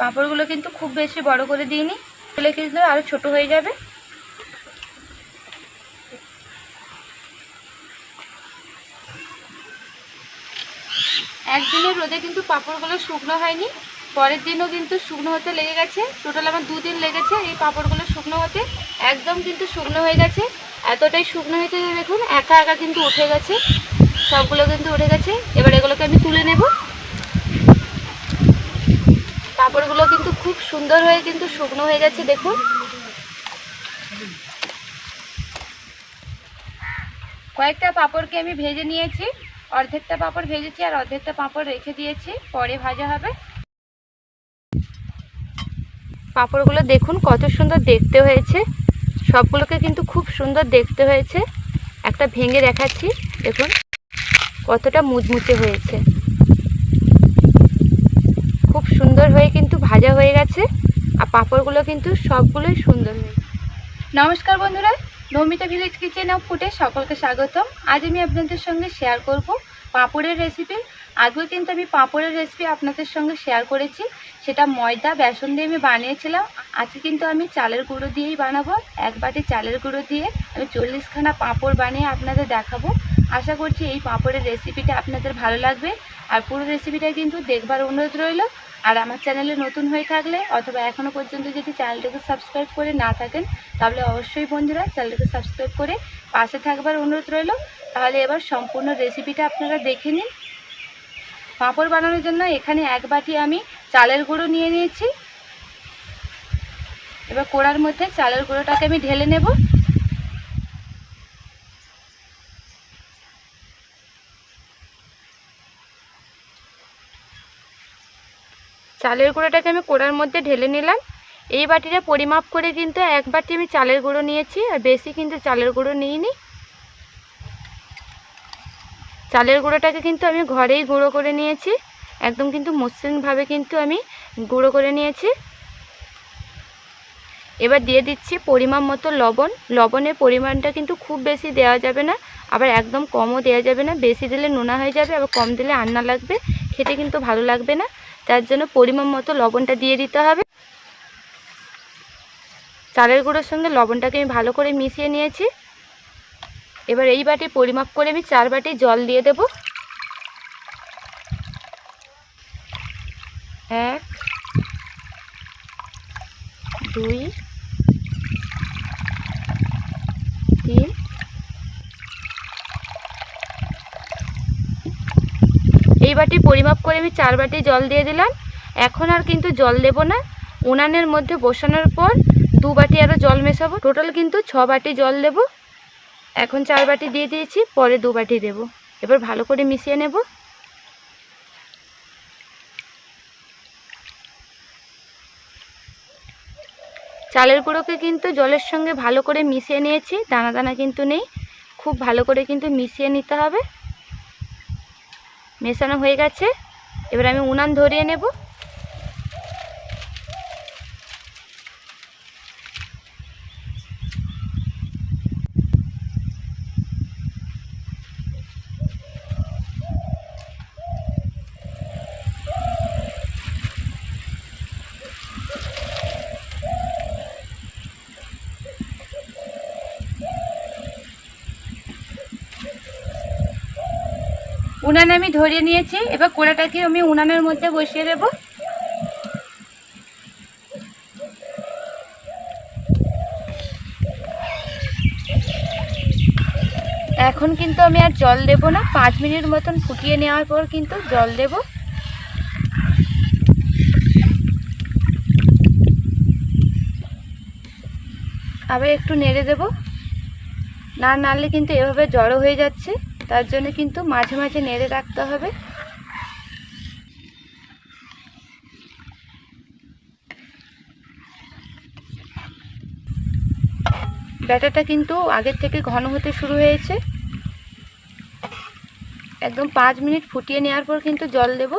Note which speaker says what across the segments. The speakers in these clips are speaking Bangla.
Speaker 1: পাঁপড়গুলো কিন্তু খুব বেশি বড় করে দিইনি। তাহলে কিন্তু আরও ছোট হয়ে যাবে। একদিনের রোদে কিন্তু পাঁপড়গুলো শুকনো হয়নি। পরের দিনও কিন্তু শুকনো হতে লেগে গেছে। টোটাল আমার দুদিন লেগেছে এই পাঁপড়গুলো শুকনো হতে। একদম কিন্তু শুকনো হয়ে গেছে। এতটাই শুকনো হয়েছে দেখুন, একা একা কিন্তু উঠে গেছে। সবগুলো কিন্তু উঠে গেছে। এবার এগুলোকে আমি তুলে নেব। পাঁপড়গুলো কিন্তু খুব সুন্দর হয়ে কিন্তু শুকনো হয়ে গেছে, দেখুন। কয়েকটা পাঁপড়কে আমি ভেজে নিয়েছি, অর্ধেকটা পাঁপড় ভেজেছি আর অর্ধেকটা পাঁপড় রেখে দিয়েছি, পরে ভাজা হবে। পাঁপড়গুলো দেখুন কত সুন্দর দেখতে হয়েছে, সবগুলোকে কিন্তু খুব সুন্দর দেখতে হয়েছে। একটা ভেঙে দেখাচ্ছি, দেখুন কতটা মুচমুচে হয়েছে খুব সুন্দর হয়ে কিন্তু ভাজা হয়ে গেছে আর পাঁপড়গুলো কিন্তু সবগুলোই সুন্দর হয়েছে। নমস্কার বন্ধুরা নমিতা ভিলেজ কিচেন অফ ফুটে সকলকে স্বাগতম। আজ আমি আপনাদের সঙ্গে শেয়ার করব পাঁপড়ের রেসিপি আগেও কিন্তু আমি পাঁপড়ের রেসিপি আপনাদের সঙ্গে শেয়ার করেছি। সেটা ময়দা, বেসন দিয়ে আমি বানিয়েছিলাম। আজকে কিন্তু আমি চালের গুঁড়ো দিয়েই বানাবো। এক বাটি চালের গুঁড়ো দিয়ে আমি চল্লিশখানা পাঁপড় বানিয়ে আপনাদের দেখাবো। আশা করছি এই পাঁপড়ের রেসিপিটা আপনাদের ভালো লাগবে। আর পুরো রেসিপিটা কিন্তু দেখবার অনুরোধ রইল। আর আমার চ্যানেলে নতুন হয়ে থাকলে অথবা এখনও পর্যন্ত যদি চ্যানেলটাকে সাবস্ক্রাইব করে না থাকেন, তাহলে অবশ্যই বন্ধুরা চ্যানেলটাকে সাবস্ক্রাইব করে পাশে থাকবার অনুরোধ রইল। তাহলে এবার সম্পূর্ণ রেসিপিটা আপনারা দেখে নিন। পাঁপড় বানানোর জন্য এখানে এক বাটি আমি চালের গুঁড়ো নিয়ে নিয়েছি। এবার কোড়ার মধ্যে চালের গুঁড়োটাকে আমি ঢেলে নেব। চালের গুঁড়োটাকে আমি কোড়ার মধ্যে ঢেলে নিলাম। এই বাটিটা পরিমাপ করে কিন্তু এক বাটি আমি চালের গুঁড়ো নিয়েছি, আর বেশি কিন্তু চালের গুঁড়ো নিইনি। চালের গুঁড়োটাকে কিন্তু আমি ঘরেই গুঁড়ো করে নিয়েছি, একদম কিন্তু মসৃণভাবে কিন্তু আমি গুঁড়ো করে নিয়েছি। এবার দিয়ে দিচ্ছি পরিমাণ মতো লবণ। লবণের পরিমাণটা কিন্তু খুব বেশি দেওয়া যাবে না, আবার একদম কমও দেওয়া যাবে না। বেশি দিলে নোনা হয়ে যাবে, আবার কম দিলে আন্না লাগবে। খেতে কিন্তু ভালো লাগবে না। তার জন্য পরিমাণ মতো লবণটা দিয়ে দিতে হবে। চালের গুঁড়োর সঙ্গে লবণটাকে আমি ভালো করে মিশিয়ে নিয়েছি। এবার এই বাটি পরিমাপ করে আমি চার বাটি জল দিয়ে দেব। এক, দুই তিন এই বাটি পরিমাপ করে আমি চার বাটি জল দিয়ে দিলাম। এখন আর কিন্তু জল দেব না। উনানের মধ্যে বসানোর পর দু বাটি আরও জল মেশাবো। টোটাল কিন্তু ছ বাটি জল দেব। এখন চার বাটি দিয়ে দিয়েছি, পরে দু বাটি দেব। এবার ভালো করে মিশিয়ে নেব। চালের গুঁড়োকে কিন্তু জলের সঙ্গে ভালো করে মিশিয়ে নিয়েছি, দানা দানা কিন্তু নেই। খুব ভালো করে কিন্তু মিশিয়ে নিতে হবে। মেশানো হয়ে গেছে। এবার আমি উনান ধরিয়ে নেব। উনানে আমি ধরিয়ে নিয়েছি, এবার কোড়াটাকে আমি উনানের মধ্যে বসিয়ে দেব। এখন কিন্তু আমি আর জল দেব না, পাঁচ মিনিট মতন ফুটিয়ে নেওয়ার পর কিন্তু জল দেব। আবার একটু নেড়ে দেব। না নাড়লে কিন্তু এভাবে জড়ো হয়ে যাচ্ছে। তার জন্য কিন্তু মাঝে মাঝে নেড়ে রাখতে হবে। ব্যাটারটা কিন্তু আগের থেকে ঘন হতে শুরু হয়েছে। একদম পাঁচ মিনিট ফুটিয়ে নেওয়ার পর কিন্তু জল দেব।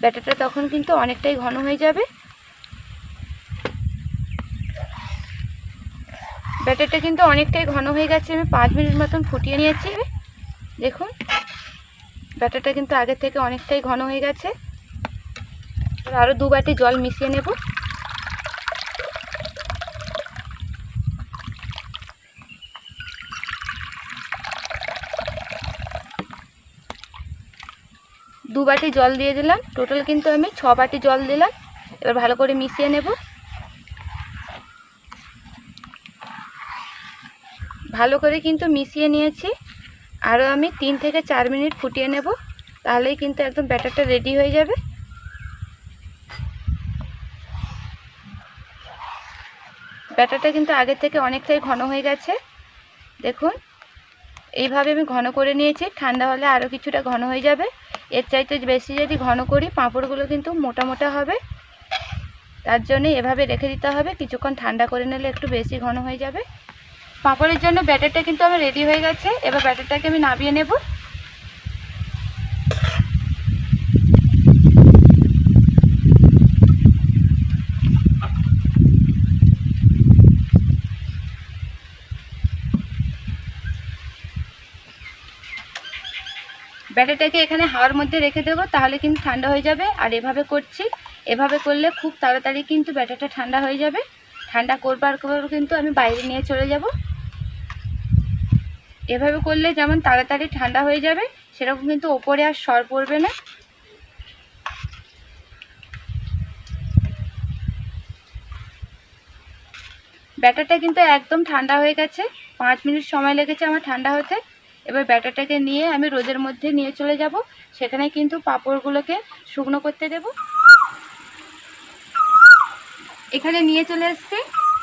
Speaker 1: ব্যাটারটা তখন কিন্তু অনেকটাই ঘন হয়ে যাবে। ব্যাটারটা কিন্তু অনেকটাই ঘন হয়ে গেছে। আমি পাঁচ মিনিট মতন ফুটিয়ে নিয়েছি। দেখুন, ব্যাটারটা কিন্তু আগের থেকে অনেকটাই ঘন হয়ে গেছে। আরও দু বাটি জল মিশিয়ে নেব। দু বাটি জল দিয়ে দিলাম। টোটাল কিন্তু আমি ছ বাটি জল দিলাম। এবার ভালো করে মিশিয়ে নেব। ভালো করে কিন্তু মিশিয়ে নিয়েছি। আরও আমি তিন থেকে চার মিনিট ফুটিয়ে নেব, তাহলেই কিন্তু একদম ব্যাটারটা রেডি হয়ে যাবে। ব্যাটারটা কিন্তু আগের থেকে অনেকটাই ঘন হয়ে গেছে। দেখুন, এইভাবে আমি ঘন করে নিয়েছি, ঠান্ডা হলে আরও কিছুটা ঘন হয়ে যাবে। এর চাইতে বেশি যদি ঘন করি, পাঁপড়গুলো কিন্তু মোটা মোটা হবে। তার জন্য এভাবে রেখে দিতে হবে, কিছুক্ষণ ঠান্ডা করে নিলে একটু বেশি ঘন হয়ে যাবে। পাঁপড়ের জন্য ব্যাটারটা কিন্তু আমার রেডি হয়ে গেছে। এবার ব্যাটারটাকে আমি নামিয়ে নেব। ব্যাটারটাকে এখানে হাওয়ার মধ্যে রেখে দেবো, তাহলে কিন্তু ঠান্ডা হয়ে যাবে। আর এভাবে করছি, এভাবে করলে খুব তাড়াতাড়ি কিন্তু ব্যাটারটা ঠান্ডা হয়ে যাবে। ঠান্ডা করবার পর কিন্তু আমি বাইরে নিয়ে চলে যাব। এভাবে করলে যেমন তাড়াতাড়ি ঠান্ডা হয়ে যাবে, সেরকম কিন্তু ওপরে আর সর পড়বে না। ব্যাটারটা কিন্তু একদম ঠান্ডা হয়ে গেছে। পাঁচ মিনিট সময় লেগেছে আমার ঠান্ডা হতে। এবার ব্যাটারটাকে নিয়ে আমি রোদের মধ্যে নিয়ে চলে যাব। সেখানে কিন্তু পাঁপড়গুলোকে শুকনো করতে দেব। এখানে নিয়ে চলে এসেছি।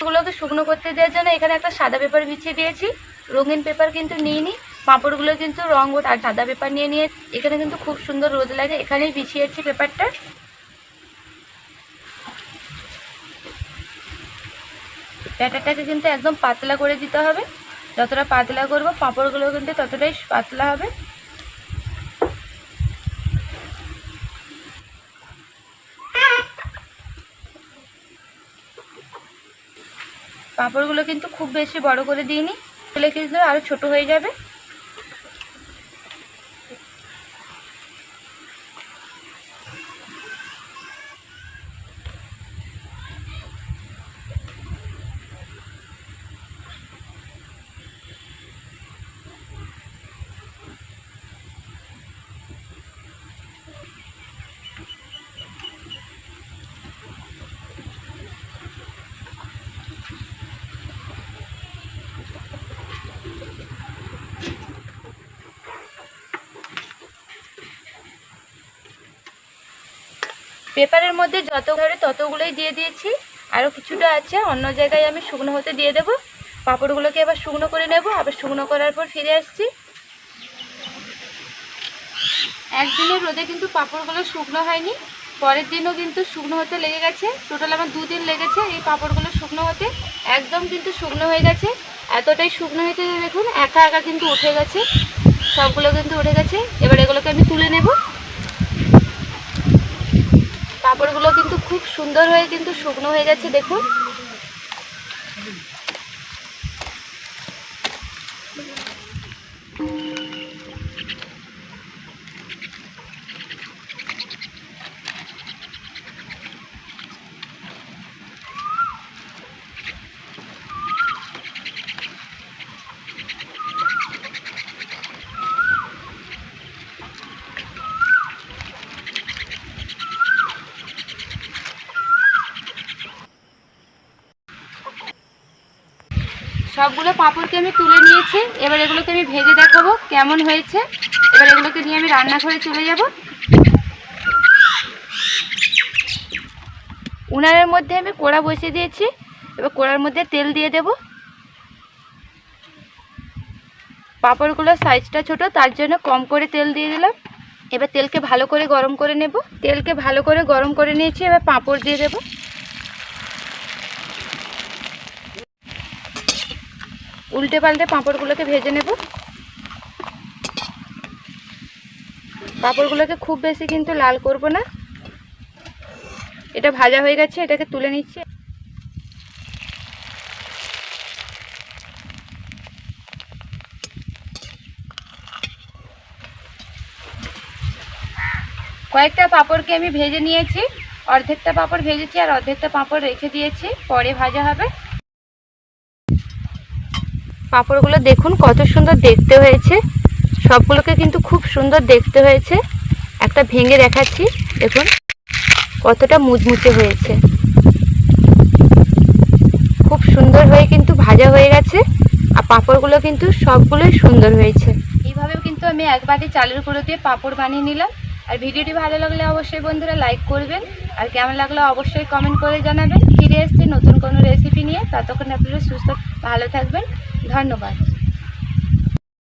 Speaker 1: ওগুলোকে শুকনো করতে দেওয়ার জন্য এখানে একটা সাদা পেপার বিছিয়ে দিয়েছি। রঙিন পেপার কিন্তু নিইনি, পাঁপড়গুলো কিন্তু রঙ আর সাদা পেপার নিয়ে নিয়ে, এখানে কিন্তু খুব সুন্দর রোদ লাগে, এখানেই বিছিয়েছি পেপারটা। ব্যাটারটাকে কিন্তু একদম পাতলা করে দিতে হবে, যতটা পাতলা করব পাঁপড়গুলো কিন্তু ততটাই পাতলা হবে। পাঁপড়গুলো কিন্তু খুব বেশি বড় করে দিইনি তাহলে কিন্তু আরও ছোট হয়ে যাবে। পেপারের মধ্যে যত ধরে ততগুলোই দিয়ে দিয়েছি। আরও কিছুটা আছে, অন্য জায়গায় আমি শুকনো হতে দিয়ে দেবো। পাঁপড়গুলোকে এবার শুকনো করে নেব, আবার শুকনো করার পর ফিরে আসছি। একদিনের রোদে কিন্তু পাঁপড়গুলো শুকনো হয়নি, পরের দিনও কিন্তু শুকনো হতে লেগে গেছে। টোটাল আমার দুদিন লেগেছে এই পাঁপড়গুলো শুকনো হতে, একদম কিন্তু শুকনো হয়ে গেছে। এতটাই শুকনো হয়েছে দেখুন, একা একা কিন্তু উঠে গেছে। সবগুলো কিন্তু উঠে গেছে। এবার এগুলোকে আমি তুলে নেব। পাঁপড়গুলো কিন্তু খুব সুন্দর হয়ে কিন্তু শুকনো হয়ে গেছে দেখুন। সবগুলো পাঁপড়কে আমি তুলে নিয়েছি। এবার এগুলোকে আমি ভেজে দেখাবো কেমন হয়েছে। এবার এগুলোকে নিয়ে আমি রান্নাঘরে চলে যাব। উনানের মধ্যে আমি কোড়া বসিয়ে দিয়েছি। এবার কোড়ার মধ্যে তেল দিয়ে দেব। পাঁপড়গুলোর সাইজটা ছোট, তার জন্য কম করে তেল দিয়ে দিলাম। এবার তেলকে ভালো করে গরম করে নেব। তেলকে ভালো করে গরম করে নিয়েছি, এবার পাঁপড় দিয়ে দেবো। উল্টে পাল্টে পাঁপড়গুলোকে ভেজে নেব। পাঁপড়গুলোকে খুব বেশি কিন্তু লাল করব না। এটা ভাজা হয়ে গেছে, এটাকে তুলে নিচ্ছি। কয়েকটা পাঁপড়কে আমি ভেজে নিয়েছি। অর্ধেকটা পাঁপড় ভেজেছি আর অর্ধেকটা পাঁপড় রেখে দিয়েছি। পরে ভাজা হবে। পাঁপড়গুলো দেখুন, কত সুন্দর দেখতে হয়েছে। সবগুলোকে কিন্তু খুব সুন্দর দেখতে হয়েছে। একটা ভেঙে দেখাচ্ছি, দেখুন, কতটা মুচমুচে হয়েছে। খুব সুন্দর হয়ে কিন্তু ভাজা হয়ে গেছে, আর পাঁপড়গুলো কিন্তু সবগুলোই সুন্দর হয়েছে। এইভাবে কিন্তু আমি এক বাটি চালের গুঁড়ো দিয়ে পাঁপড় বানিয়ে নিলাম। আর ভিডিওটি ভালো লাগলে অবশ্যই বন্ধুরা লাইক করবেন, আর কেমন লাগল অবশ্যই কমেন্ট করে জানাবেন। ফিরে এসছি নতুন কোনো রেসিপি নিয়ে, ততক্ষণ আপনারা সুস্থ, ভালো থাকবেন। ধন্যবাদ।